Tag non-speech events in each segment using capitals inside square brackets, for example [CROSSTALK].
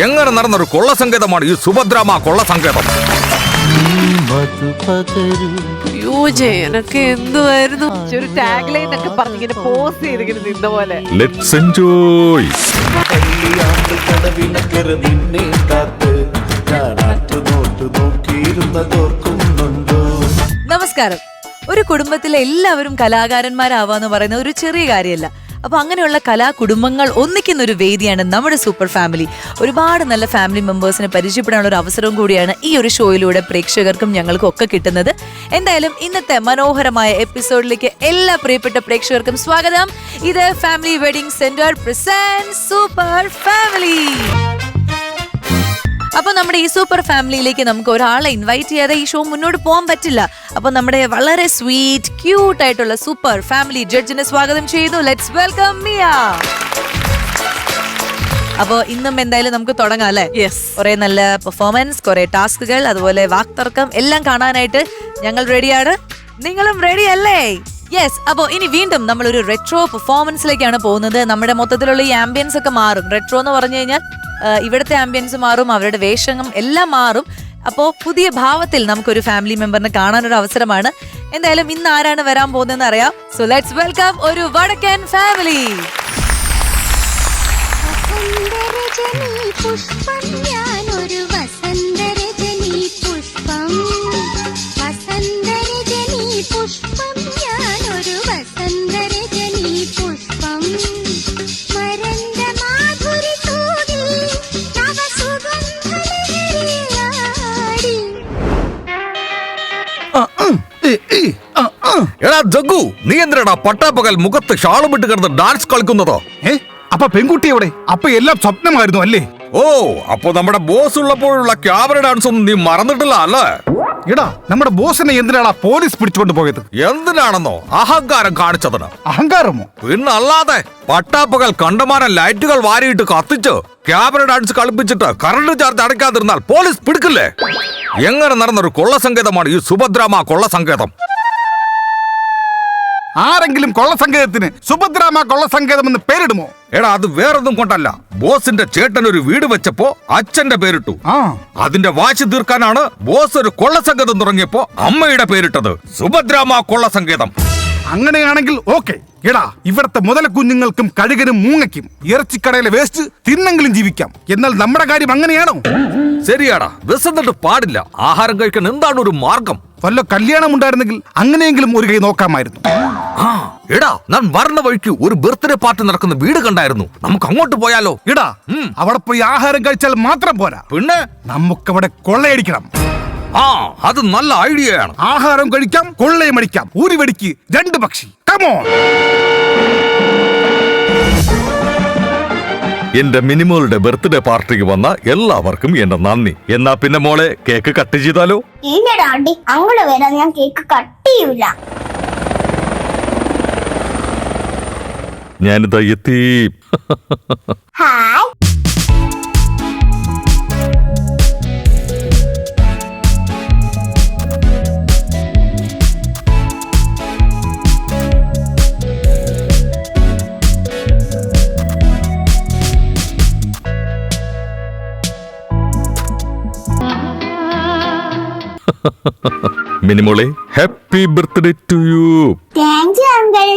എങ്ങനെ നടന്നൊരു കൊള്ള സങ്കേതമാണ് ഈ സുഭദ്രാമ കൊള്ള സങ്കേതം ജയനൊക്കെ എന്തുവായിരുന്നു? ഒരു ടാഗ് ലൈൻ ഒക്കെ പറഞ്ഞിങ്ങനെ പോസ് ചെയ്തിങ്ങനെ നിന്ന പോലെ. ലെറ്റ്സ് എൻജോയ് നമസ്കാരം. ഒരു കുടുംബത്തിലെ എല്ലാവരും കലാകാരന്മാരാവാന്ന് പറയുന്ന ഒരു ചെറിയ കാര്യമല്ല. അപ്പൊ അങ്ങനെയുള്ള കലാകുടുംബങ്ങൾ ഒന്നിക്കുന്ന ഒരു വേദിയാണ് നമ്മുടെ സൂപ്പർ ഫാമിലി. ഒരുപാട് നല്ല ഫാമിലി മെമ്പേഴ്സിനെ പരിചയപ്പെടാനുള്ള ഒരു അവസരവും കൂടിയാണ് ഈ ഒരു ഷോയിലൂടെ പ്രേക്ഷകർക്കും ഞങ്ങൾക്കും ഒക്കെ കിട്ടുന്നത്. എന്തായാലും ഇന്നത്തെ മനോഹരമായ എപ്പിസോഡിലേക്ക് എല്ലാ പ്രിയപ്പെട്ട പ്രേക്ഷകർക്കും സ്വാഗതം. ഇത് family wedding centre present super family. അപ്പൊ നമ്മുടെ ഈ സൂപ്പർ ഫാമിലിയിലേക്ക് നമുക്ക് ഒരാളെ ഇൻവൈറ്റ് ചെയ്യാതെ ഈ ഷോ മുന്നോട്ട് പോകാൻ പറ്റില്ല. അപ്പൊ നമ്മുടെ വളരെ സ്വീറ്റ് ക്യൂട്ട് ആയിട്ടുള്ള സൂപ്പർ ഫാമിലി ജഡ്ജിനെ സ്വാഗതം ചെയ്യുന്നു. ലെറ്റ്സ് വെൽക്കം മിയ അപ്പോ ഇന്നും എന്തായാലും നമുക്ക് തുടങ്ങാം അല്ലേ? യെസ് കുറെ നല്ല പെർഫോമൻസ് കുറെ ടാസ്കുകൾ അതുപോലെ വാക്തർക്കം എല്ലാം കാണാനായിട്ട് ഞങ്ങൾ റെഡിയാണ് നിങ്ങളും റെഡി അല്ലേ? യെസ് അപ്പോ ഇനി വീണ്ടും നമ്മൾ ഒരു റെട്രോ പെർഫോമൻസിലേക്കാണ് പോകുന്നത്. നമ്മുടെ മൊത്തത്തിലുള്ള ഈ ആംബിയൻസ് ഒക്കെ മാറും. റെട്രോ എന്ന് പറഞ്ഞു കഴിഞ്ഞാൽ ഇവിടുത്തെ ആംബിയൻസ് മാറും അവരുടെ വേഷങ്ങം എല്ലാം മാറും. അപ്പോൾ പുതിയ ഭാവത്തിൽ നമുക്കൊരു ഫാമിലി മെമ്പറിനെ കാണാനൊരു അവസരമാണ്. എന്തായാലും ഇന്ന് ആരാണ് വരാൻ പോകുന്നതെന്ന് അറിയാം. സോ ലെറ്റ്സ് വെൽക്കം ഒരു വടക്കൻ ഫാമിലി പുഷ്പം എടാ ജഗ്ഗു നീ എന്തിനാടാ പട്ടാപ്പകൽ മുഖത്ത് ഷാളുമിട്ട് കിടന്ന് ഡാൻസ് കളിക്കുന്നതോ? ഏ അപ്പൊ പെൺകുട്ടി എവിടെ? അപ്പൊ എല്ലാം സ്വപ്നമായിരുന്നു അല്ലേ? ഓ അപ്പൊ നമ്മുടെ ബോസ് ഉള്ളപ്പോഴുള്ള ക്യാമറ ഡാൻസ് ഒന്നും നീ മറന്നിട്ടില്ല അല്ലേ? എടാ നമ്മുടെ ബോസിനെ എന്തിനാടാ പോലീസ് പിടിച്ചുകൊണ്ട് പോയത്? എന്തിനാണെന്നോ? അഹങ്കാരം കാണിച്ചതിന്. അഹങ്കാരമോ? പിന്നല്ലാതെ പട്ടാപ്പകൽ കണ്ടമാനം ലൈറ്റുകൾ വാരിയിട്ട് കത്തിച്ച് ക്യാമറ ഡാൻസ് കളിപ്പിച്ചിട്ട് കറണ്ട് ചാർജ് അടയ്ക്കാതിരുന്നാൽ പോലീസ് പിടിക്കില്ലേ? എങ്ങനെ നടന്നൊരു കൊള്ള കൊള്ളസങ്കേതമാണ് ഈ സുഭദ്രാമ കൊള്ളസങ്കേതം? ആരെങ്കിലും കൊള്ളസങ്കേതത്തിന് സുഭദ്രാമ കൊള്ളസങ്കേതം എന്ന് പേരിടുമോ? എടാ അത് വേറൊന്നും കൊണ്ടല്ല. ബോസിന്റെ ചേട്ടൻ ഒരു വീട് വെച്ചപ്പോ അച്ഛന്റെ പേരിട്ടു. ആ. അതിന്റെ വാശി തീർക്കാനാണ് ബോസ് ഒരു കൊള്ളസങ്കേതം തുടങ്ങിയപ്പോ അമ്മയുടെ പേരിട്ടത്. സുഭദ്രാമ കൊള്ളസങ്കേതം. അങ്ങനെയാണെങ്കിൽ ഓക്കെ. എടാ ഇവിടത്തെ മുതല കുഞ്ഞുങ്ങൾക്കും കഴുകനും മൂങ്ങയ്ക്കും ഇറച്ചിക്കടയിലെ വേസ്റ്റ് തിന്നെങ്കിലും ജീവിക്കാം. എന്നാൽ നമ്മുടെ കാര്യം അങ്ങനെയാണോ? ശരിയാടാ. വിശന്നിട്ട് പാടില്ല. ആഹാരം കഴിക്കാൻ എന്താണ് ഒരു മാർഗം? വല്ല കല്യാണം ഉണ്ടായിരുന്നെങ്കിൽ അങ്ങനെയെങ്കിലും ഒരു കൈ നോക്കാമായിരുന്നു. എടാ ഞാൻ വരണ വഴിക്ക് ഒരു ബർത്ത്ഡേ പാർട്ടി നടക്കുന്ന വീട് കണ്ടായിരുന്നു. നമുക്ക് അങ്ങോട്ട് പോയാലോ? ഇടാ അവിടെ പോയി ആഹാരം കഴിച്ചാൽ മാത്രം പോരാ. പിന്നെ? നമുക്കവിടെ കൊള്ളയടിക്കണം. ആ അത് നല്ല ഐഡിയയാണ്. ആഹാരം കഴിക്കാം കൊള്ളയും അടിക്കാം. ഒരു വെടിക്ക് രണ്ട് പക്ഷി. കമോ എന്റെ മിനിമോളുടെ ബർത്ത്ഡേ പാർട്ടിക്ക് വന്ന എല്ലാവർക്കും എന്റെ നന്ദി. എന്നാ പിന്നെ മോളെ കേക്ക് കട്ട് ചെയ്താലോ? ഇല്ലടാ ആണ്ടി അങ്ങോട്ട് വരാൻ ഞാൻ കേക്ക് കട്ട് ചെയ്യൂല. ഞാനിതാ എത്തി. Hi. [LAUGHS] മിനിമോളെ happy birthday to you. Thank you uncle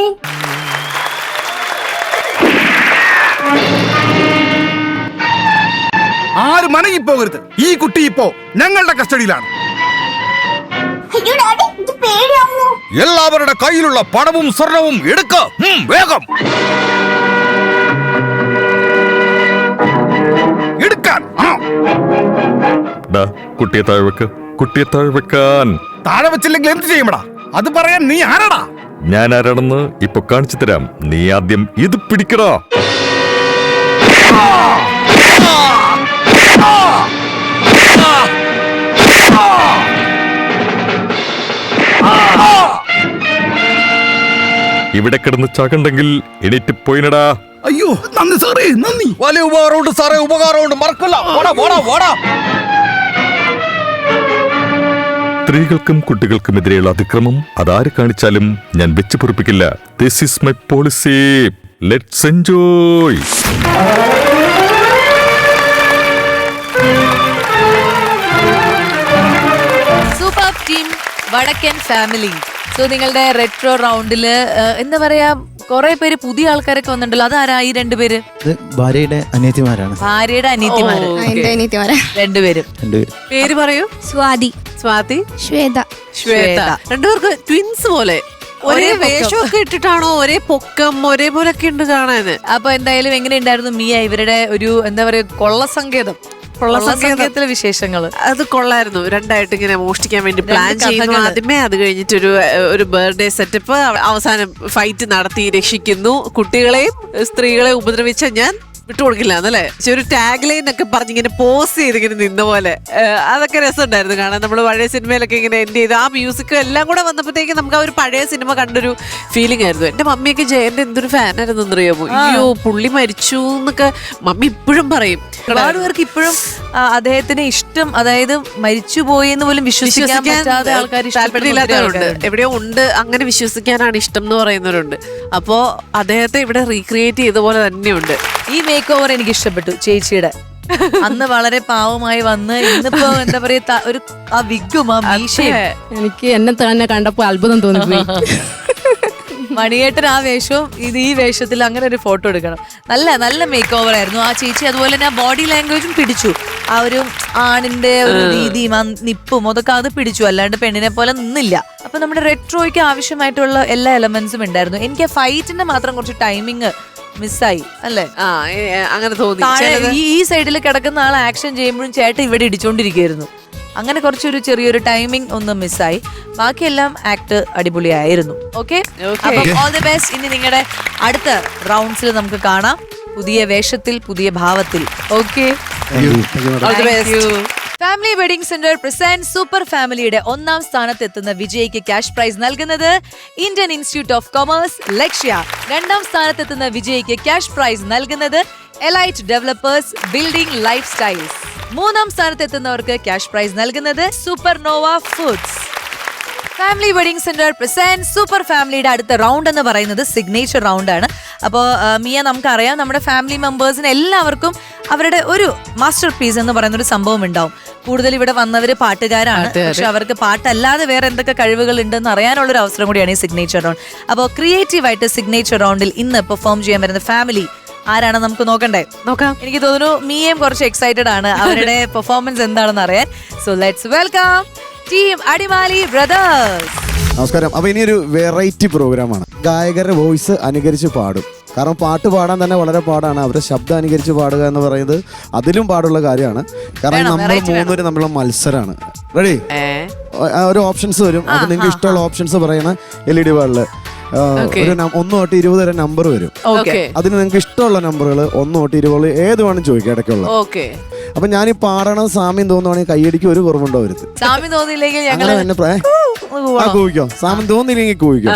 ആരും മനങ്ങിപ്പോകരുത് ഈ കുട്ടി ഇപ്പോ ഞങ്ങളുടെ കസ്റ്റഡിയിലാണ്. എല്ലാവരുടെ കയ്യിലുള്ള പണവും സ്വർണവും എടുക്ക. വേഗം. എടുക്കാൻ. ആ, ഡാ, കുട്ടിയെ താഴെ വെക്കാൻ. താഴെ വെച്ചില്ലെങ്കിൽ എന്ത് ചെയ്യുമടാ? അത് പറയാൻ നീ ആരാടാ? ഞാൻ ആരാണെന്ന് ഇപ്പൊ കാണിച്ചു തരാം. നീ ആദ്യം ഇത് പിടിക്കടാ. ഇവിടെ കിടന്ന് ചാകണ്ടെങ്കിൽ എണീറ്റ് പോയിനടാ. അയ്യോ നന്ദി സാറേ നന്ദി. വലിയ ഉപകാരമുണ്ട് സാറേ ഉപകാരമുണ്ട്. മറക്കല്ല. ഓടാ ഓടാ ഓടാ സ്ത്രീകൾക്കും കുട്ടികൾക്കുമെതിരെയുള്ള അതിക്രമം അതാര് കാണിച്ചാലും ഞാൻ വെച്ച് പൊറിപ്പിക്കില്ല. This is my policy let's enjoy super team Vadakkan family so നിങ്ങളുടെ റെട്രോ റൗണ്ടിൽ എന്താ പറയാ കുറെ പേര് പുതിയ ആൾക്കാരൊക്കെ വന്നിട്ടുണ്ടല്ലോ. അതാരാ ഈ രണ്ടുപേര് ഇത് ഭാര്യയുടെ അനിയത്തിമാരാണ്. ഭാര്യയുടെ അനിയത്തിമാര്. എന്റെ അനിയത്തിമാരാ? രണ്ടുപേരും. രണ്ടുപേരും. പേര് പറയൂ. സ്വാതി. സ്വാതി? ശ്വേത. ശ്വേത. രണ്ടുപേർക്ക് ട്വിൻസ് പോലെ. ഒരേ വേഷം ഒക്കെ വേഷമൊക്കെ ഇട്ടിട്ടാണോ ഒരേ പൊക്കം ഒരേപോലെ ഒക്കെ ഉണ്ട് കാണാന്? അപ്പൊ എന്തായാലും എങ്ങനെ ഉണ്ടായിരുന്നു മിയ ഇവരുടെ ഒരു എന്താ പറയാ കൊള്ളസങ്കേതം? കൊള്ളസങ്കേതത്തിലെ വിശേഷങ്ങൾ അത് കൊള്ളായിരുന്നു. രണ്ടായിട്ട് ഇങ്ങനെ മോഷ്ടിക്കാൻ വേണ്ടി പ്ലാൻ ചെയ്യുന്നു. ആദ്യമേ അത് കഴിഞ്ഞിട്ട് ഒരു ഒരു ബർത്ത്ഡേ സെറ്റപ്പ് അവസാനം ഫൈറ്റ് നടത്തി രക്ഷിക്കുന്നു. കുട്ടികളെയും സ്ത്രീകളെയും ഉപദ്രവിച്ച ഞാൻ വിട്ടുകൊടുക്കില്ല എന്നല്ലേ പക്ഷെ ഒരു ടാഗ് ലൈൻ ഒക്കെ പറഞ്ഞ് ഇങ്ങനെ പോസ് ചെയ്തിങ്ങനെ നിന്ന പോലെ. അതൊക്കെ രസമുണ്ടായിരുന്നു കാണാൻ. നമ്മൾ പഴയ സിനിമയിലൊക്കെ ഇങ്ങനെ എൻഡ് ചെയ്ത്. ആ മ്യൂസിക്കും എല്ലാം കൂടെ വന്നപ്പോഴത്തേക്ക് നമുക്ക് ആ ഒരു പഴയ സിനിമ കണ്ടൊരു ഫീലിംഗ് ആയിരുന്നു. എന്റെ മമ്മിയൊക്കെ ജയന്റെ എന്തൊരു ഫാനായിരുന്നു എന്നറിയാമോ അയ്യോ പുള്ളി മരിച്ചു എന്നൊക്കെ മമ്മി ഇപ്പോഴും പറയും. ഒരുപാട് പേർക്ക് ഇപ്പോഴും അദ്ദേഹത്തിന് ഇഷ്ടം. അതായത് മരിച്ചു പോയി എന്ന് പോലും വിശ്വസിക്കാൻ പറ്റാതെ ആൾക്കാർ താല്പര്യമില്ലാത്തവരുണ്ട്. എവിടെയോ ഉണ്ട്. അങ്ങനെ വിശ്വസിക്കാനാണ് ഇഷ്ടം എന്ന് പറയുന്നവരുണ്ട്. അപ്പോ അദ്ദേഹത്തെ ഇവിടെ റീക്രിയേറ്റ് ചെയ്ത പോലെ തന്നെയുണ്ട്. ഈ മേക്ക് ഓവർ എനിക്ക് ഇഷ്ടപ്പെട്ടു ചേച്ചിയുടെ. അന്ന് വളരെ പാവമായി വന്ന് ഇന്നിപ്പോ എന്താ പറയാ ഒരു ആ വിഗും ആ മീശയും. എനിക്ക് എന്നെ തന്നെ കണ്ടപ്പോ അത്ഭുതം തോന്നി [LAUGHS] മണിയേട്ടൻ ആ വേഷവും ഇത് ഈ വേഷത്തിൽ അങ്ങനെ ഒരു ഫോട്ടോ എടുക്കണം. നല്ല നല്ല മേക്ക് ഓവർ ആയിരുന്നു. ആ ചേച്ചി അതുപോലെ തന്നെ ആ ബോഡി ലാംഗ്വേജും പിടിച്ചു. ആ ഒരു ആണിന്റെ ഒരു രീതിയും ആ നിപ്പും അതൊക്കെ അത് പിടിച്ചു. അല്ലാണ്ട് പെണ്ണിനെ പോലെ നിന്നില്ല. അപ്പൊ നമ്മുടെ റെട്രോയ്ക്ക് ആവശ്യമായിട്ടുള്ള എല്ലാ എലമെന്റ്സും ഉണ്ടായിരുന്നു. എനിക്ക് ആ ഫൈറ്റിന്റെ മാത്രം കുറച്ച് ടൈമിങ് മിസ്സായി. അല്ലേ? ആ ഏ, അങ്ങനെ തോന്നി. താഴെ ചിലത് ഈ ഈ സൈഡിൽ കിടക്കുന്ന ആൾ ആക്ഷൻ ചെയ്യുമ്പോഴും ചേട്ടൻ ഇവിടെ ഇടിച്ചോണ്ടിരിക്കുകയായിരുന്നു അങ്ങനെ കുറച്ചൊരു ചെറിയൊരു ടൈമിംഗ് ഒന്ന് മിസ്സായി. ബാക്കിയെല്ലാം ആക്ട് അടിപൊളിയായിരുന്നു. Okay Okay. All the best ഇനി നിങ്ങളുടെ അടുത്ത റൗണ്ട്സിൽ നമുക്ക് കാണാം. പുതിയ വേഷത്തിൽ പുതിയ ഭാവത്തിൽ. Okay All the best. Family wedding centre present super ഫാമിലിയുടെ ഒന്നാം സ്ഥാനത്ത് എത്തുന്ന വിജയിക്ക് ക്യാഷ് പ്രൈസ് നൽകുന്നത് Indian institute of commerce Lakshya രണ്ടാം സ്ഥാനത്തെത്തുന്ന വിജയിക്ക് ക്യാഷ് പ്രൈസ് നൽകുന്നത് elite developers building life styles മൂന്നാം സ്ഥാനത്തെത്തുന്നവർക്ക് ക്യാഷ് പ്രൈസ് നൽകുന്നത് super Nova foods family wedding centre present super ഫാമിലിയുടെ അടുത്ത റൗണ്ട് എന്ന് പറയുന്നത് സിഗ്നേച്ചർ റൗണ്ട് ആണ്. അപ്പോൾ മിയ നമുക്കറിയാം നമ്മുടെ ഫാമിലി മെമ്പേഴ്സിന് എല്ലാവർക്കും അവരുടെ ഒരു മാസ്റ്റർ പീസ് എന്ന് പറയുന്ന ഒരു സംഭവം ഉണ്ടാവും. കൂടുതൽ ഇവിടെ വന്നവര് പാട്ടുകാരാണ്. പക്ഷെ അവർക്ക് പാട്ടല്ലാതെ വേറെ എന്തൊക്കെ കഴിവുകൾ ഉണ്ടെന്ന് അറിയാനുള്ള ഒരു അവസരം കൂടിയാണ് ഈ സിഗ്നേച്ചർ റൗണ്ട് അപ്പോൾ ക്രിയേറ്റീവായിട്ട് സിഗ്നേച്ചർ റൗണ്ടിൽ ഇന്ന് പെർഫോം ചെയ്യാൻ വരുന്ന ഫാമിലി ആരാണ് നമുക്ക് നോക്കണ്ടേ? നോക്കാം. എനിക്ക് തോന്നുന്നു മീയും കുറച്ച് എക്സൈറ്റഡ് ആണ്. അവരുടെ [LAUGHS] പെർഫോമൻസ് എന്താണെന്ന് അറിയാൻ. So let's welcome team Adimali brothers നമസ്കാരം. അപ്പൊ ഇനിയൊരു വെറൈറ്റി പ്രോഗ്രാമാണ് ഗായകരുടെ വോയിസ് അനുകരിച്ച് പാടും. കാരണം പാട്ട് പാടാൻ തന്നെ വളരെ പാടാണ്. അവരുടെ ശബ്ദം അനുകരിച്ച് പാടുക എന്ന് പറയുന്നത് അതിലും പാടുള്ള കാര്യമാണ്. കാരണം നമ്മൾ മൂന്നൂര്. മൂന്നുപേരും തമ്മിലുള്ള മത്സരമാണ് റെഡി ഒരു ഓപ്ഷൻസ് വരും. അത് നിങ്ങൾക്ക് ഇഷ്ടമുള്ള ഓപ്ഷൻസ് പറയണ എൽ ഇ ഡി വാളിൽ ഒരു നം- ഒന്ന് തൊട്ട് ഇരുപത് വരെ നമ്പർ വരും. ഓക്കെ അതിന് നിങ്ങൾക്ക് ഇഷ്ടമുള്ള നമ്പറുകൾ ഒന്ന് തൊട്ട് ഇരുപത് ഏത് വേണം ചോദിക്കാം ഇടയ്ക്കുള്ള. ഓക്കെ അപ്പൊ ഞാൻ ഈ പാടണം സാമ്യം തോന്നുവാണെങ്കിൽ കൈയടിക്ക് ഒരു കുറവുണ്ടോ വരുത്ത് സാമി തോന്നിയില്ലെങ്കിൽ അങ്ങനെ തന്നെ പ്രായ- ആ കൂവിക്കോ. സാമ്യം തോന്നിയില്ലെങ്കിൽ കൂവിക്കോ.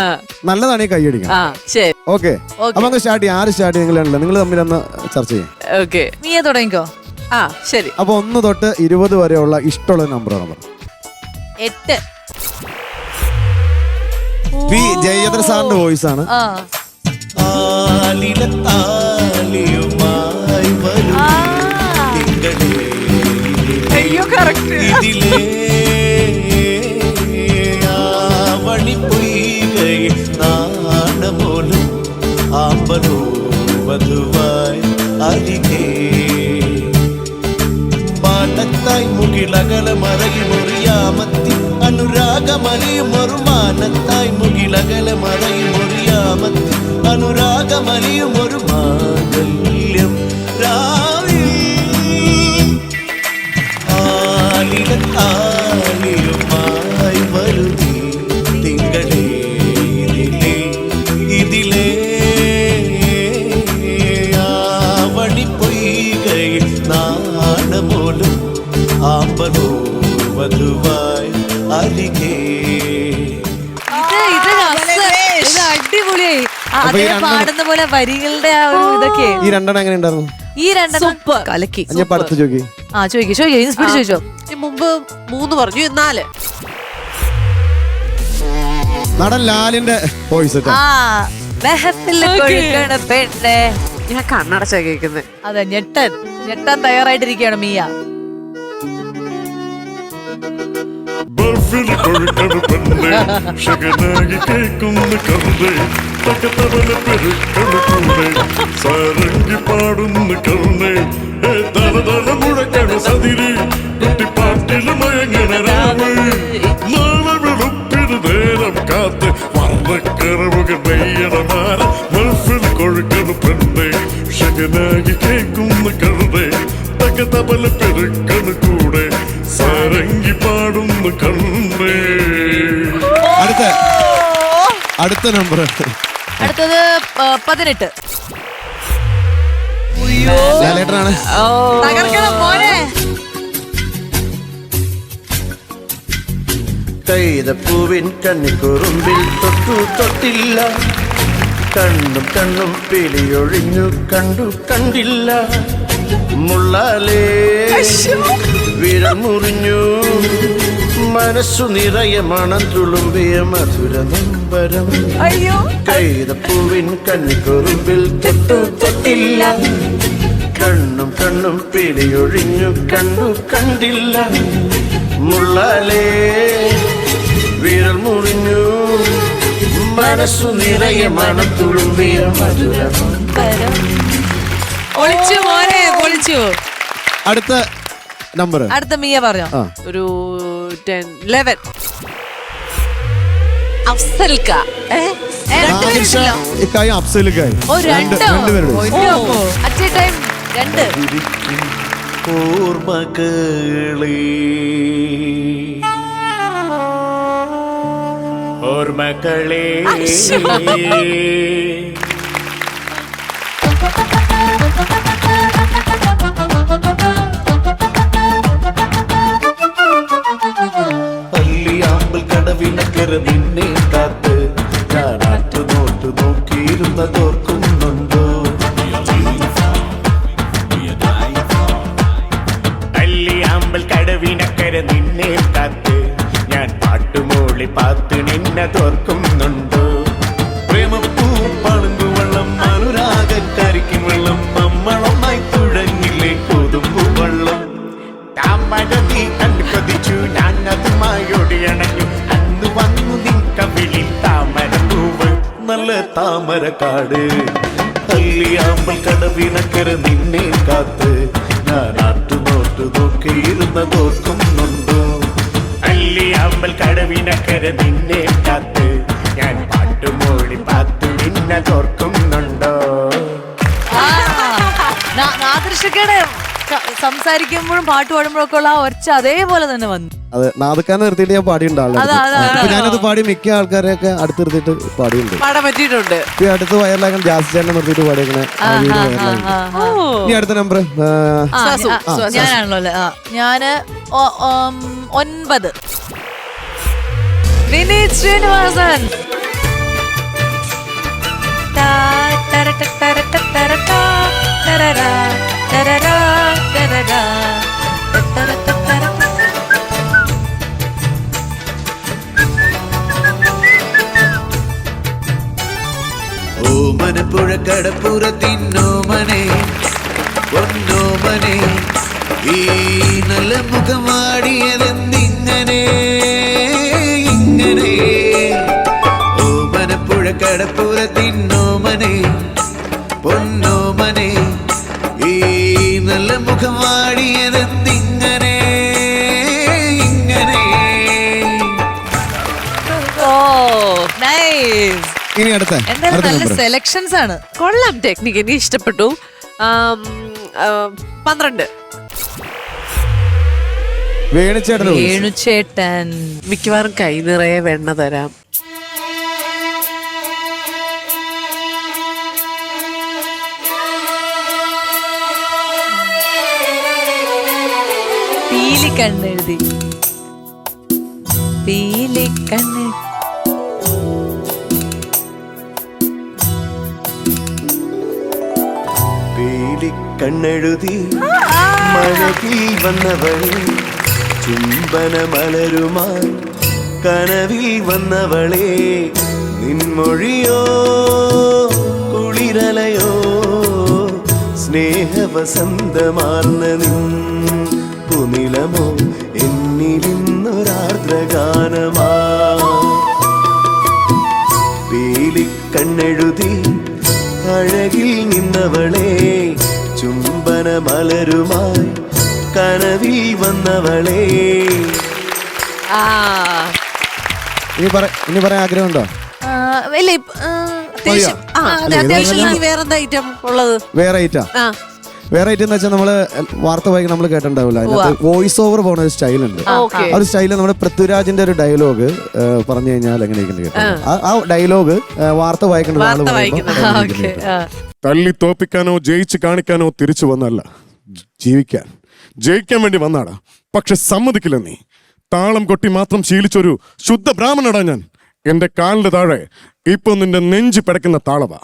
നല്ലതാണ് ഈ കൈയടിക്കാം ആ ശരി. ഓക്കെ അപ്പൊ അങ്ങ് സ്റ്റാർട്ട് ചെയ്യാം. ആര് സ്റ്റാർട്ട് ചെയ്യുന്നില്ല നിങ്ങൾ തമ്മിൽ ഒന്ന് ചർച്ച ചെയ്യാം. ഓക്കെ മിയ തുടങ്ങിക്കോ. ആ ശരി. അപ്പൊ ഒന്ന് തൊട്ട് ഇരുപത് വരെയുള്ള ഇഷ്ടമുള്ള നമ്പറാണ് പറ എട്ട്. പി ജയചന്ദ്ര സാറിന്റെ വോയിസ് ആണ് ആമ്പലോ വധുവായി അരികേ. മാനത്തായി മുകിലകല മറയിൽ മുറിയാമത്തി അനുരാഗമലിയും ഒരു മാനത്തായി മുകിലകല മറയിൽ മുറിയാമത്തി അനുരാഗമലിയും ഒരു മാംഗല്യം രാവിൽ ആലിലത്താലിയുമായി വരുന്നീ തിങ്കളേ ഇതിലേ ഇതിലേ ആവണി പൊയ്കയിൽ നാണമോലും ആമ്പലോ വധുവായി അരികേ ഇത് ഇത് രസം. ഇത് അടിപൊളിയായി. ആ, അപ്പൊ ഈ അദ്ദേഹം രണ്ടെണ്ണം- പാടുന്ന പോലെ വരികളുടെ ആ ഒരു ഇതൊക്കെ. ഈ രണ്ടെണ്ണം എങ്ങനെ ഉണ്ടായിരുന്നു? ഈ രണ്ടെണ്ണം കലക്കി. ഞാൻ പടുത്ത് ചോക്കി ആ ചോദിക്കും ചോദിക്കും. സ്പീഡ് ചോദിച്ചോ. മുമ്പ് മൂന്ന് പറഞ്ഞു നാല്. നടൻ ലാലിന്റെ വോയിസ് ആ കൊഴുക്കണ പെണ്ണെ. ഞാൻ കണ്ണടച്ചാ കേൾക്കുന്നത് അതെ ഞെട്ടൻ. ഞെട്ടാൻ തയ്യാറായിട്ടിരിക്കുകയാണ് മിയ. ബർഫിൽ കൊഴുക്കണ പെണ്ണെ ഷകനായി കേൾക്കുന്ന കറുതെ തക്കത്തവനെ പെരുക്കണ കൂടെ സാരംഗി പാടുന്ന കരുണെ ഏ തല തല മുഴക്കണ സതിരി കുട്ടിപ്പാട്ടിൽ മയങ്ങണ രാവ്. നാളെ വെളുപ്പിന് നേരം കാത്ത് വർണക്കറവുകൾ നെയ്യണ മാല ബർഫിൽ കൊഴുക്കണ പെണ്ണെ ഷകനായി കേൾക്കുന്ന കരുതെ തക്കത്തവല പെരുക്കണ കൂടെ സാരംഗി പാടുന്ന കണ്ണേ. അടുത്ത അടുത്ത നമ്പർ അടുത്തത് പതിനെട്ട്. ലാലേട്ടനാണ്. തകർക്കണം മോനെ. കൈതപ്പൂവിൻ കണ്ണിക്കുറുമ്പിൽ തൊട്ടു തൊട്ടില്ല. കണ്ണും കണ്ണും പിടിയൊഴിഞ്ഞു കണ്ടു കണ്ടില്ല. മുള്ളാലേ. വിരൽ മുറിഞ്ഞു. മനസ്സു നിറയെ മണം തുളുമ്പിയ മധുര നമ്പരം. അയ്യോ. കൈതപ്പൂവിൻ കണ്ണിക്കുറുമ്പിൽ തൊട്ടു തൊട്ടില്ല. കണ്ണും കണ്ണും പിടിയൊഴിഞ്ഞു കണ്ണു കണ്ടില്ല. മുള്ളാലേ വിരൽ മുറിഞ്ഞു. മനസ്സു നിറയെ മണം തുളുമ്പിയ മധുര നമ്പരം. ഒളിച്ചു മോനെ ഒളിച്ചു. അടുത്ത നമ്പർ അടുത്ത മിയ പറഞ്ഞോ ആ. ഒരു ടെൻ ലെവൻ. അഫ്സൽക്ക. ഏ? ഏ, രണ്ട് ആദിർഷ പേരുണ്ടല്ലോ. ഇക്കായും അഫ്സലുക്കായും ഓ രണ്ടോ രണ്ടുപേരുടെ അറ്റ് എ ടൈം രണ്ട്. ഓർമ്മകളേ. ഓർമ്മകളേ. താമര കാട്. അല്ലിയാമ്പൽ കടവിനക്കര നിന്നെ കാത്ത്. ഞാൻ ആട്ടുനോട്ടു നോക്കിയിരുന്ന നോക്കുന്നുണ്ടോ? അല്ലിയാമ്പൽ കടവിനക്കര നിന്നെ കാത്ത്. ഞാൻ പാട്ടുമോളി പാത്തു നിന്നെ തോർക്കുന്നുണ്ടോ? നാദൃശക്കയുടെ സംസാരിക്കുമ്പോഴും പാട്ട് പാടുമ്പോഴൊക്കെ ഉള്ള ആ ഒച്ച അതേപോലെ തന്നെ വന്നു. അത് നാദക്കാൻ നിർത്തിയിട്ട് ഞാൻ പാടിയുണ്ടാവില്ല അതാ, അതാ, അപ്പൊ ഞാനത് പാടി മിക്ക ആൾക്കാരെയൊക്കെ അടുത്ത് നിർത്തിയിട്ട് പാടിയുണ്ട് പാടാൻ പറ്റിയിട്ടുണ്ട് ഈ അടുത്ത് വയറിലാക്കാൻ ജാസ് ചേട്ടനെ നിർത്തിയിട്ട് പാടിയേക്കണേ ഇനി അടുത്ത നമ്പർ. ഞാനാണല്ലോ ഞാൻ ഒൻപത് വിനീത് ശ്രീനിവാസൻ ടാ, ഓമനപ്പുഴ കടപ്പുറത്തിന്നോമനെ ഒന്നോമനെ ഈ നല്ല മുഖമാടിയതെന്നിങ്ങനെ ഇങ്ങനെ. ഓമനപ്പുഴ കടപ്പുറത്തിന്നോമനെ ഇനി അടുത്ത എന്തായാലും അടുത്ത നല്ല നമ്പർ സെലക്ഷൻസ് ആണ്. കൊള്ളാം ടെക്നിക്ക് എനിക്ക് ഇഷ്ടപ്പെട്ടു. ആം, ആ, പന്ത്രണ്ട്. വേണിച്ചേട്ടന്റെ voice. വേണുചേട്ടൻ. മിക്കവാറും കൈ നിറയെ വെണ്ണ തരാം. പീലി കണ്ണെഴുതി പീലി കണ്ണ് പേടിക്കണ്ണെഴുതി മഴകിൽ വന്നവൾ ചുംബന മലരുമായി കനവിൽ വന്നവളെ നിൻമൊഴിയോ കുളിരലയോ സ്നേഹവസന്തമാർന്ന നിൻ പുനിലമോ എന്നിലിന്നൊരാർദ്രഗാനമാ. പേലിക്കണ്ണെഴുതി അഴകിൽ നിന്നവളെ ചുംബന മലരുമായി കനവിൽ വന്നവളെ. ആ. ഇനി പറ ഇനി പറയാൻ ആഗ്രഹമുണ്ടോ? ആ, അത്യാവശ്യം. ആ അതെ, അത്യാവശ്യം ഇതൊന്നും വേറെന്താ ഐറ്റം ഉള്ളത്? വേറെ ഐറ്റാ ആ? വേറെ ഐറ്റം എന്ന് വെച്ചാൽ നമ്മൾ വാർത്ത വായിക്കാൻ നമ്മൾ കേട്ടിട്ടുണ്ടാവില്ല. അതിനകത്ത് വോയിസ് ഓവർ പോണ ഒരു സ്റ്റൈൽ ഉണ്ട് ആ ഒരു സ്റ്റൈലിൽ നമ്മുടെ പൃഥ്വിരാജിന്റെ ഒരു ഡയലോഗ് പറഞ്ഞു കഴിഞ്ഞാൽ എങ്ങനെയൊക്കെ കേട്ടോ? ആ- ആ ഡയലോഗ് വാർത്ത വായിക്കേണ്ട വാർത്ത വായിക്കുന്നത്. ഓക്കെ. തല്ലി തോപ്പിക്കാനോ ജയിച്ച് കാണിക്കാനോ തിരിച്ചു വന്നല്ല ജീവിക്കാൻ. ജയിക്കാൻ വേണ്ടി വന്നാടാ. പക്ഷെ സമ്മതിക്കില്ല നീ. താളം കൊട്ടി മാത്രം ശീലിച്ചൊരു ശുദ്ധ ബ്രാഹ്മണടാ ഞാൻ. എന്റെ കാലിന്റെ താഴെ ഇപ്പൊ നിന്റെ നെഞ്ച് പിടയ്ക്കുന്ന താളവാ.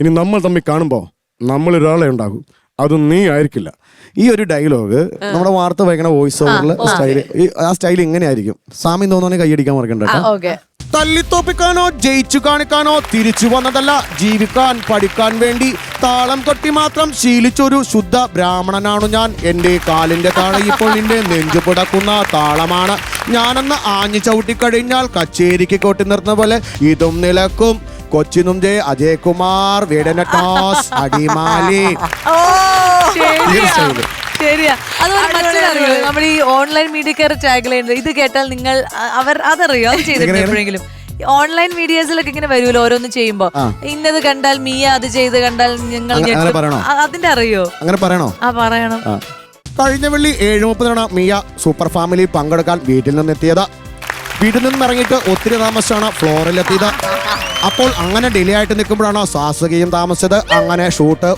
ഇനി നമ്മൾ തമ്മിൽ കാണുമ്പോ നമ്മൾ ഒരാളെ ഉണ്ടാകും. അത് നീ ആയിരിക്കില്ല. ഈ ഒരു ഡയലോഗ് നമ്മുടെ വാർത്ത വായിക്കണ വോയിസ് ഓവറിൽ സ്റ്റൈൽ ആ സ്റ്റൈൽ ഇങ്ങനെയായിരിക്കും. സാമി തോന്നുവാണെങ്കിൽ കൈയടിക്കാൻ മറക്കണ്ട കേട്ടോ. ഓക്കെ. തല്ലിത്തോപ്പിക്കാനോ ജയിച്ചു കാണിക്കാനോ തിരിച്ചു വന്നതല്ല. ജീവിക്കാൻ പഠിക്കാൻ വേണ്ടി താളം കൊട്ടി മാത്രം ശീലിച്ചൊരു ശുദ്ധ ബ്രാഹ്മണനാണു ഞാൻ. എന്റെ കാലിന്റെ താഴെ ഇപ്പോൾ നിന്റെ നെഞ്ചു പിടക്കുന്ന താളമാണ്. ഞാനെന്ന് ആഞ്ഞു ചവിട്ടിക്കഴിഞ്ഞാൽ കച്ചേരിക്ക് കൊട്ടി നിർത്തുന്ന പോലെ ഇതും നിലക്കും. കൊച്ചിനും ജെ അജയ് കുമാർ ടോസ് അടിമാലി style. ശരിയാ അതുപോലെ മറ്റൊരറിയോ നമ്മുടെ ഈ ഓൺലൈൻ മീഡിയക്കാർ ടാഗ്ലൈൻ ഇത് കേട്ടാൽ നിങ്ങൾ അവർ അതറിയോ? അത് ചെയ്തിട്ടുണ്ട് എപ്പോഴെങ്കിലും. ഓൺലൈൻ മീഡിയസിലൊക്കെ ഇങ്ങനെ വരുമല്ലോ ഓരോന്ന് ചെയ്യുമ്പോ. ഇന്നത് കണ്ടാൽ മിയ അത് ചെയ്ത് കണ്ടാൽ? അ- അതിന്റെ അറിയോ? അങ്ങനെ പറയണോ? ആ പറയണം. കഴിഞ്ഞ വെള്ളി ഏഴ് മുപ്പതിനാണ് മിയ സൂപ്പർ ഫാമിലി പങ്കെടുക്കാൻ വീട്ടിൽ നിന്ന് എത്തിയത് വീട്ടിൽ നിന്ന് ഇറങ്ങിയിട്ട് ഒത്തിരി താമസിച്ചാണ് ഫ്ലോറിൽ എത്തിയത് അപ്പോൾ അങ്ങനെ ഡിലേ ആയിട്ട് നിൽക്കുമ്പോഴാണ് സാസുകയും താമസിച്ചത്. അങ്ങനെ ഷൂട്ട്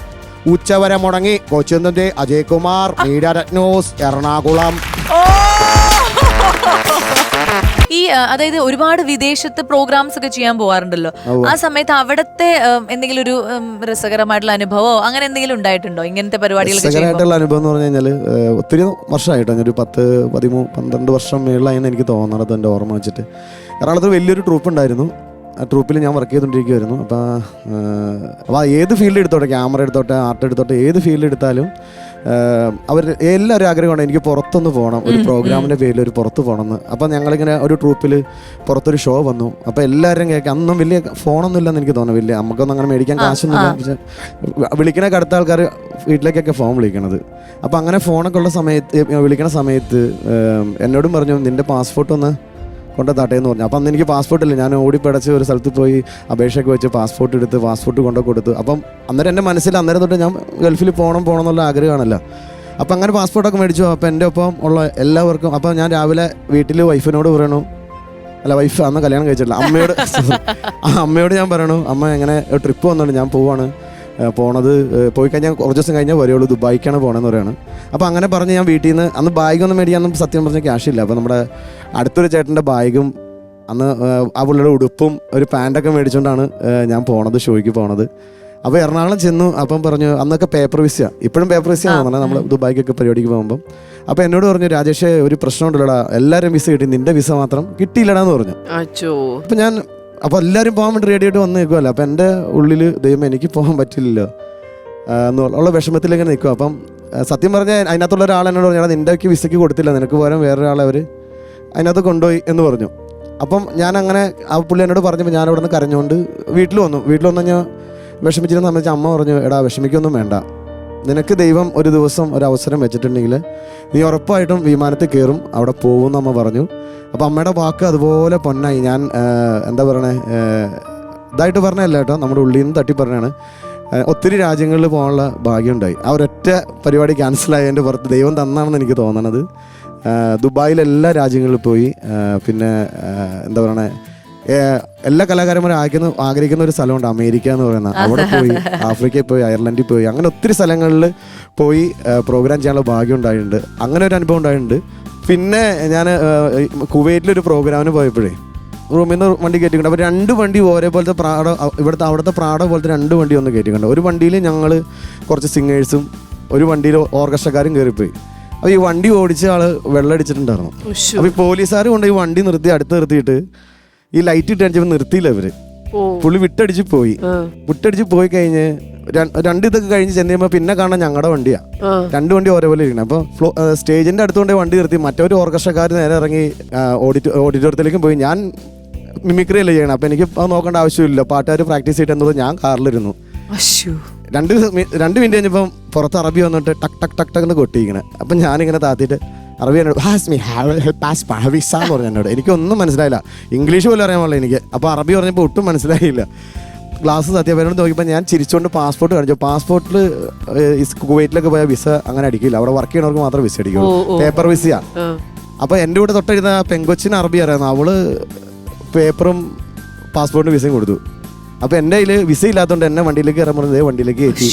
ഉച്ചവരെ മുടങ്ങി. കൊച്ചുന്നന്റെ അജയ് കുമാർ മീഡിയ ന്യൂസ് എറണാകുളം. ഈ ആ, അതായത് ഒരുപാട് വിദേശത്ത് പ്രോഗ്രാംസ് ഒക്കെ ചെയ്യാൻ പോവാറുണ്ടല്ലോ. ആ സമയത്ത് അവിടത്തെ ഉം, എന്തെങ്കിലും ഒരു ഉം, രസകരമായിട്ടുള്ള അനുഭവമോ അങ്ങനെ എന്തെങ്കിലും ഉണ്ടായിട്ടുണ്ടോ? ഇങ്ങനത്തെ പരിപാടികളൊക്കെ ചെയ്യുമ്പോൾ രസകരമായിട്ടുള്ള അനുഭവം എന്ന് പറഞ്ഞു കഴിഞ്ഞാൽ ഒത്തിരി വർഷമായിട്ടോ ഒരു പത്ത് പതിമൂ പന്ത്രണ്ട് വർഷം മേളിലായെന്ന് എനിക്ക് തോന്നണത് എന്റെ ഓർമ്മ വെച്ചിട്ട്. എറണാകുളത്ത് വലിയൊരു ട്രൂപ്പ് ഉണ്ടായിരുന്നു. ട്രൂപ്പിൽ ഞാൻ വർക്ക് ചെയ്തുകൊണ്ടിരിക്കുമായിരുന്നു അപ്പോൾ അപ്പോൾ ഏത് ഫീൽഡ് എടുത്തോട്ടെ ക്യാമറ എടുത്തോട്ടെ ആർട്ട് എടുത്തോട്ടെ ഏത് ഫീൽഡ് എടുത്താലും അവർ എല്ലാവരും ആഗ്രഹമാണ് എനിക്ക് പുറത്തൊന്ന് പോകണം ഒരു പ്രോഗ്രാമിന്റെ പേരിൽ ഒരു പുറത്ത് പോകണം എന്ന് അപ്പോൾ ഞങ്ങളിങ്ങനെ ഒരു ട്രൂപ്പിൽ പുറത്തൊരു ഷോ വന്നു. അപ്പോൾ എല്ലാവരും കേൾക്കാം അന്നും വലിയ ഫോണൊന്നും ഇല്ലെന്ന് എനിക്ക് തോന്നുന്നു വലിയ നമുക്കൊന്നും അങ്ങനെ മേടിക്കാൻ കാശൊന്നുമില്ല. ഇല്ല വിളിക്കണൊക്കെ അടുത്ത ആൾക്കാർ വീട്ടിലേക്കൊക്കെ ഫോൺ വിളിക്കണത്. അപ്പോൾ അങ്ങനെ ഫോണൊക്കെ ഉള്ള സമയത്ത് വിളിക്കണ സമയത്ത് എന്നോടും പറഞ്ഞു നിന്റെ പാസ്പോർട്ട് ഒന്ന് കൊണ്ടുതാട്ടെ എന്ന് പറഞ്ഞു. അപ്പം അന്ന് എനിക്ക് പാസ്പോർട്ട് ഇല്ല. ഞാൻ ഓടിപ്പടച്ച് ഒരു സ്ഥലത്ത് പോയി അപേക്ഷയൊക്കെ വെച്ച് പാസ്പോർട്ട് എടുത്ത് പാസ്പോർട്ട് കൊണ്ട് കൊടുത്തു. അപ്പം അന്നേരം എന്റെ മനസ്സിൽ അന്നേരം തൊട്ട് ഞാൻ ഗൾഫിൽ പോകണം പോകണം എന്നുള്ള ആഗ്രഹമാണല്ലോ. അപ്പം അങ്ങനെ പാസ്പോർട്ടൊക്കെ മേടിച്ചു. അപ്പം എന്റെ ഒപ്പം ഉള്ള എല്ലാവർക്കും അപ്പം ഞാൻ രാവിലെ വീട്ടിൽ വൈഫിനോട് പറയണു. അല്ല വൈഫ് അന്ന് കല്യാണം കഴിച്ചിട്ടില്ല. അമ്മയോട് ആ അമ്മയോട് ഞാൻ പറയണു. അമ്മ എങ്ങനെ ട്രിപ്പ് വന്നിട്ട് ഞാൻ പോവാണ്. പോണത് പോയി കഴിഞ്ഞാൽ കുറച്ച് ദിവസം കഴിഞ്ഞാൽ വരുള്ളൂ. ദുബായിക്കാണ് പോകണമെന്ന് പറയാണ്. അപ്പോൾ അങ്ങനെ പറഞ്ഞ് ഞാൻ വീട്ടിൽ നിന്ന് അന്ന് ബാഗൊന്നും മേടിക്കാൻ സത്യം പറഞ്ഞ ക്യാഷ് ഇല്ല. അപ്പോൾ നമ്മുടെ അടുത്തൊരു ചേട്ടന്റെ ബാഗും അന്ന് ആ പുള്ളിയുടെ ഉടുപ്പും ഒരു പാന്റൊക്കെ മേടിച്ചുകൊണ്ടാണ് ഞാൻ പോണത് ഷോയ്ക്ക് പോണത്. അപ്പോൾ എറണാകുളം ചെന്നു അപ്പം പറഞ്ഞു അന്നൊക്കെ പേപ്പർ വിസ ഇപ്പോഴും പേപ്പർ വിസ തോന്നണം നമ്മൾ ദുബായിക്കൊക്കെ പരിപാടിക്ക് പോകുമ്പം. അപ്പോൾ എന്നോട് പറഞ്ഞു രാജേഷ് ഒരു പ്രശ്നമുണ്ടല്ലോടാ. എല്ലാവരും വിസ കിട്ടി. നിന്റെ വിസ മാത്രം കിട്ടിയില്ലടാന്ന് പറഞ്ഞു. അച്ചോ. അപ്പം ഞാൻ അപ്പോൾ എല്ലാവരും പോകാൻ വേണ്ടി റെഡി ആയിട്ട് വന്ന് നിൽക്കുമല്ലോ അപ്പൊ എന്റെ ഉള്ളിൽ ദൈവം എനിക്ക് പോകാൻ പറ്റില്ലല്ലോ. എന്നുള്ള വിഷമത്തിൽ ഇങ്ങനെ നിൽക്കും അപ്പം സത്യം പറഞ്ഞാൽ അതിനകത്തുള്ള ഒരാൾ എന്നോട് പറഞ്ഞു "എടാ, നിന്റെ ഒക്കെ വിസയ്ക്ക് കൊടുത്തില്ല നിനക്ക് പകരം വേറൊരാളെ അവർ അതിനകത്ത് കൊണ്ടുപോയി എന്ന് പറഞ്ഞു. അപ്പം ഞാൻ അങ്ങനെ ആ പുള്ളി എന്നോട് പറഞ്ഞപ്പോൾ ഞാൻ അവിടെ നിന്ന് കരഞ്ഞുകൊണ്ട് വീട്ടിൽ വന്നു. വീട്ടിൽ വന്നു ഞാൻ വിഷമിച്ചിരുന്ന സമയത്ത് അമ്മ പറഞ്ഞു എടാ വിഷമിക്കൊന്നും വേണ്ട. നിനക്ക് ദൈവം ഒരു ദിവസം ഒരു അവസരം വെച്ചിട്ടുണ്ടെങ്കിൽ നീ ഉറപ്പായിട്ടും വിമാനത്തിൽ കയറും അവിടെ പോകും അമ്മ പറഞ്ഞു. അപ്പോൾ അമ്മയുടെ വാക്ക് അതുപോലെ പൊന്നായി. ഞാൻ എന്താ പറയണേ ഇതായിട്ട് പറഞ്ഞല്ല കേട്ടോ നമ്മുടെ ഉള്ളിൽ നിന്ന് തട്ടി പറഞ്ഞാണ് ഒത്തിരി രാജ്യങ്ങളിൽ പോകാനുള്ള ഭാഗ്യമുണ്ടായി. ആ ഒരൊറ്റ പരിപാടി ക്യാൻസലായതിന്റെ പുറത്ത് ദൈവം തന്നാണെന്ന് എനിക്ക് തോന്നണത്. ദുബായിലെല്ലാ രാജ്യങ്ങളിൽ പോയി. പിന്നെ എന്താ പറയണേ എല്ലാ കലാകാരന്മാരും ആഗ്രഹിക്കുന്ന ആഗ്രഹിക്കുന്ന ഒരു സ്ഥലമുണ്ട് അമേരിക്ക എന്ന് പറയുന്നത് അവിടെ പോയി [LAUGHS] ആഫ്രിക്കയിൽ പോയി അയർലൻഡിൽ പോയി. അങ്ങനെ ഒത്തിരി സ്ഥലങ്ങളിൽ പോയി പ്രോഗ്രാം ചെയ്യാനുള്ള ഭാഗ്യം ഉണ്ടായിട്ടുണ്ട്. അങ്ങനെ ഒരു അനുഭവം ഉണ്ടായിട്ടുണ്ട്. പിന്നെ ഞാൻ കുവൈറ്റിലൊരു പ്രോഗ്രാമിന് പോയപ്പോഴേ റൂമിൽ നിന്ന് വണ്ടി കയറ്റിക്കൊണ്ട് അപ്പോൾ രണ്ട് വണ്ടി ഒരേപോലത്തെ പ്രാട ഇവിടുത്തെ അവിടുത്തെ പ്രാട പോലത്തെ രണ്ട് വണ്ടി ഒന്ന് കയറ്റിക്കൊണ്ട്. ഒരു വണ്ടിയിൽ ഞങ്ങൾ കുറച്ച് സിംഗേഴ്സും ഒരു വണ്ടിയിൽ ഓർക്കസ്ട്രക്കാരും കയറിപ്പോയി. അപ്പോൾ ഈ വണ്ടി ഓടിച്ച ആൾ വെള്ളം അടിച്ചിട്ടുണ്ടായിരുന്നു ഉശ്ശോ. അപ്പോൾ ഈ പോലീസുകാർ കൊണ്ട് ഈ വണ്ടി നിർത്തി അടുത്ത് നിർത്തിയിട്ട് ഈ ലൈറ്റ് ഇട്ട് അടിച്ചപ്പോൾ നിർത്തിയില്ല ഇവർ. പുള്ളി വിട്ടടിച്ച് പോയി. വിട്ടടിച്ച് പോയി കഴിഞ്ഞ് രണ്ട് ഇതൊക്കെ കഴിഞ്ഞ് ചെന്ന് കഴിയുമ്പോൾ പിന്നെ കാണാൻ ഞങ്ങളുടെ വണ്ടിയാ. രണ്ട് വണ്ടി ഒരേപോലെ ഇരിക്കണം. അപ്പോൾ ഫ്ലോ സ്റ്റേജിന്റെ അടുത്തുകൊണ്ട് വണ്ടി നിർത്തി. മറ്റൊരു ഓർക്കസ്ട്രക്കാർ നേരെ ഇറങ്ങി ഓഡിറ്റോ ഓഡിറ്റോറിയത്തിലേക്കും പോയി. ഞാൻ മിമിക്രി അല്ലേ ചെയ്യണം. അപ്പോൾ എനിക്ക് അത് നോക്കേണ്ട ആവശ്യമില്ല. പാട്ടുകാർ പ്രാക്ടീസ് ചെയ്തിട്ടെന്നത് ഞാൻ കാറിലിരുന്നു. രണ്ട് രണ്ട് മിനിറ്റ് കഴിഞ്ഞപ്പം പുറത്ത് അറബി വന്നിട്ട് ടക് ടക് ടക് ടക് എന്ന് കൊട്ടിയിരിക്കണേ. അപ്പം ഞാനിങ്ങനെ താത്തിയിട്ട് അറബി എന്നോട് "has me have help pass പഹവിസ" എന്ന് പറഞ്ഞു എന്നോട്. എനിക്കൊന്നും മനസ്സിലായില്ല. ഇംഗ്ലീഷ് പോലും അറിയാൻ പാടില്ല എനിക്ക്. അപ്പോൾ അറബി പറഞ്ഞപ്പോൾ ഒട്ടും മനസ്സിലായില്ല. ഗ്ലാസ് സത്യപരനോട് നോക്കിയപ്പോൾ ഞാൻ ചിരിച്ചുകൊണ്ട് പാസ്പോർട്ട് കാണിച്ചു. പാസ്പോർട്ടിൽ കുവൈറ്റിലൊക്കെ പോയാൽ വിസ അങ്ങനെ അടിക്കില്ല. അവിടെ വർക്ക് ചെയ്യണവർക്ക് മാത്രം വിസ അടിക്കുള്ളൂ. പേപ്പർ വിസയാണ് അപ്പൊ അപ്പോൾ എന്റെ കൂടെ തൊട്ടഴുന്ന പെങ്കൊച്ചിന് അറബി അറിയായിരുന്നു അവൾ പേപ്പറും പാസ്പോർട്ടിന് വിസയും കൊടുത്തു. അപ്പോൾ എന്റെ കയ്യിൽ വിസ ഇല്ലാത്തതുകൊണ്ട് എന്നെ വണ്ടിയിലേക്ക് കയറാൻ പറഞ്ഞത് വണ്ടിയിലേക്ക് കയറ്റി.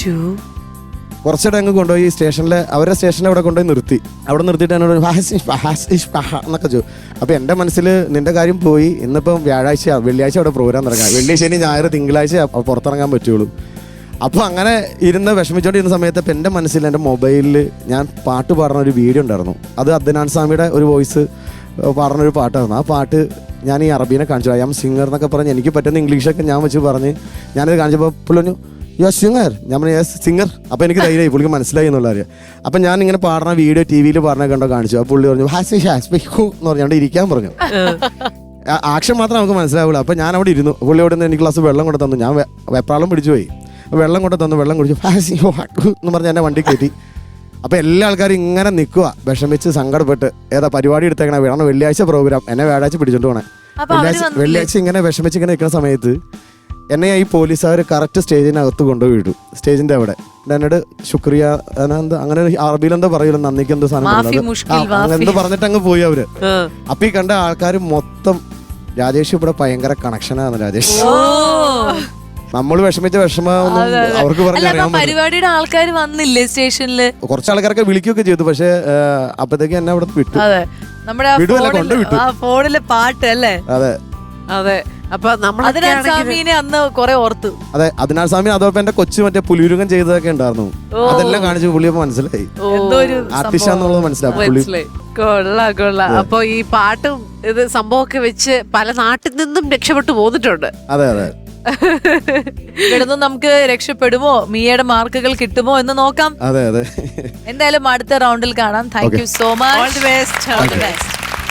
കുറച്ചിടെ അങ്ങ് കൊണ്ടുപോയി സ്റ്റേഷനിൽ അവരുടെ സ്റ്റേഷനിൽ അവിടെ കൊണ്ടുപോയി നിർത്തി. അവിടെ നിർത്തിയിട്ട് എന്നോട് എന്നൊക്കെ ചോദിച്ചു. അപ്പോൾ എന്റെ മനസ്സിൽ നിന്റെ കാര്യം പോയി ഇന്നിപ്പം വ്യാഴാഴ്ച വെള്ളിയാഴ്ച അവിടെ പ്രോഗ്രാം നടക്കാം വെള്ളി ശനി ഞായർ തിങ്കളാഴ്ച പുറത്തിറങ്ങാൻ പറ്റുള്ളൂ. അപ്പോൾ അങ്ങനെ ഇരുന്ന് വിഷമിച്ചോണ്ടിരുന്ന സമയത്ത് ഇപ്പം എന്റെ മനസ്സിൽ എന്റെ മൊബൈലിൽ ഞാൻ പാട്ട് പാടുന്ന ഒരു വീഡിയോ ഉണ്ടായിരുന്നു. അത് അദ്നാൻ സ്വാമിയുടെ ഒരു വോയിസ് പാടുന്നൊരു പാട്ടായിരുന്നു. ആ പാട്ട് ഞാൻ ഈ അറബീനെ കാണിച്ചു. ഐ ആം സിംഗർ എന്നൊക്കെ പറഞ്ഞ് എനിക്ക് പറ്റുന്ന ഇംഗ്ലീഷൊക്കെ ഞാൻ വെച്ച് പറഞ്ഞ് ഞാനത് കാണിച്ചപ്പോൾ പുള്ളി യോ സിംഗർ ഞാൻ പറഞ്ഞു യെസ് സിംഗർ അപ്പോൾ എനിക്ക് ധൈര്യമായി പുള്ളിക്ക് മനസ്സിലായി എന്നുള്ള കാര്യം. അപ്പം ഞാൻ ഇങ്ങനെ പാടുന്ന വീഡിയോ ടി വിയിൽ പാടുന്ന കണ്ടോ കാണിച്ചു. അപ്പോൾ പുള്ളി പറഞ്ഞു ഹാസ് ഹാസ് ഹു എന്ന് പറഞ്ഞു. അവിടെ ഇരിക്കാൻ പറഞ്ഞു. ആക്ഷൻ മാത്രം നമുക്ക് മനസ്സിലാവുള്ളൂ. അപ്പം ഞാൻ അവിടെ ഇരുന്നു. പുള്ളി അവിടെ നിന്ന് എനിക്ക് ഗ്ലാസ് വെള്ളം കൊണ്ട് തന്നു. ഞാൻ വെപ്രാളം പിടിച്ചു പോയി. വെള്ളം കൊണ്ട് തന്നു വെള്ളം കുടിച്ചു. ഹാസ് ഹു ഹു എന്ന് പറഞ്ഞ് എന്നെ വണ്ടി കയറ്റി. അപ്പോൾ എല്ലാ ആൾക്കാരും ഇങ്ങനെ നിൽക്കുക വിഷമിച്ച് സങ്കടപ്പെട്ട്. ഏതാ പരിപാടി എടുത്തേക്കണേ. വേണം വെള്ളിയാഴ്ച പ്രോഗ്രാം എന്നെ വ്യാഴാഴ്ച പിടിച്ചോണ്ട് പോകണേ വെള്ളിയാഴ്ച വെള്ളിയാഴ്ച ഇങ്ങനെ വിഷമിച്ച് ഇങ്ങനെ നിൽക്കുന്ന സമയത്ത് എന്നെ ഈ പോലീസുകാർ കറക്റ്റ് സ്റ്റേജിനകത്ത് കൊണ്ടുപോയി ഇടും. സ്റ്റേജിന്റെ അവിടെ. എന്നോട് ശുക്രിയ അങ്ങനെ അങ്ങനെ അറബിയിൽ എന്താ പറയൂല നന്ദിക്ക് എന്തോ സാധനം. എന്തോ പറഞ്ഞിട്ട് അങ്ങ് പോയി അവർ. അപ്പൊ ഈ കണ്ട ആൾക്കാർ മൊത്തം രാജേഷ് ഇവിടെ ഭയങ്കര കണക്ഷനാണ് രാജേഷ്. നമ്മൾ വിഷമിച്ച വിഷമൊന്നും അവർക്ക് പറഞ്ഞറിയാൻ പരിപാടിയുടെ ആൾക്കാർ വന്നില്ലേ സ്റ്റേഷനിൽ? കുറച്ച് ആൾക്കാരൊക്കെ വിളിക്കുകയൊക്കെ ചെയ്തു പക്ഷെ അപ്പത്തേക്ക് എന്നെ അവിടെ വിട്ടു. നമ്മുടെ ഫോണിലെ പാട്ട് അല്ലേ? അതെ. അതെ. അപ്പൊ നമ്മൾ അതിനാൽ സ്വാമീനെ അന്ന് കൊറേ ഓർത്തു. അതെ അതിനാൽ സ്വാമി അതോടൊപ്പം എന്റെ കൊച്ചു മറ്റേ പുലിയുരുകം ചെയ്തതൊക്കെ ഉണ്ടായിരുന്നു. അതെല്ലാം കാണിച്ചു മനസ്സിലായി. ആർട്ടിസ്റ്റ് ആണെന്നുള്ളത് മനസ്സിലായി പുള്ളി മനസ്സിലായി. കൊള്ളാം കൊള്ളാം. അപ്പൊ ഈ പാട്ടും ഇത് സംഭവമൊക്കെ വെച്ച് പല നാട്ടിൽ നിന്നും രക്ഷപ്പെട്ടു പോന്നിട്ടുണ്ട്. അതെ അതെ. ഇവിടുന്ന് നമുക്ക് രക്ഷപ്പെടുമോ? മിയയുടെ മാർക്കുകൾ കിട്ടുമോ എന്ന് നോക്കാം. അതെ അതെ. എന്തായാലും അടുത്ത റൗണ്ടിൽ കാണാം. Thank you so all much the best all the best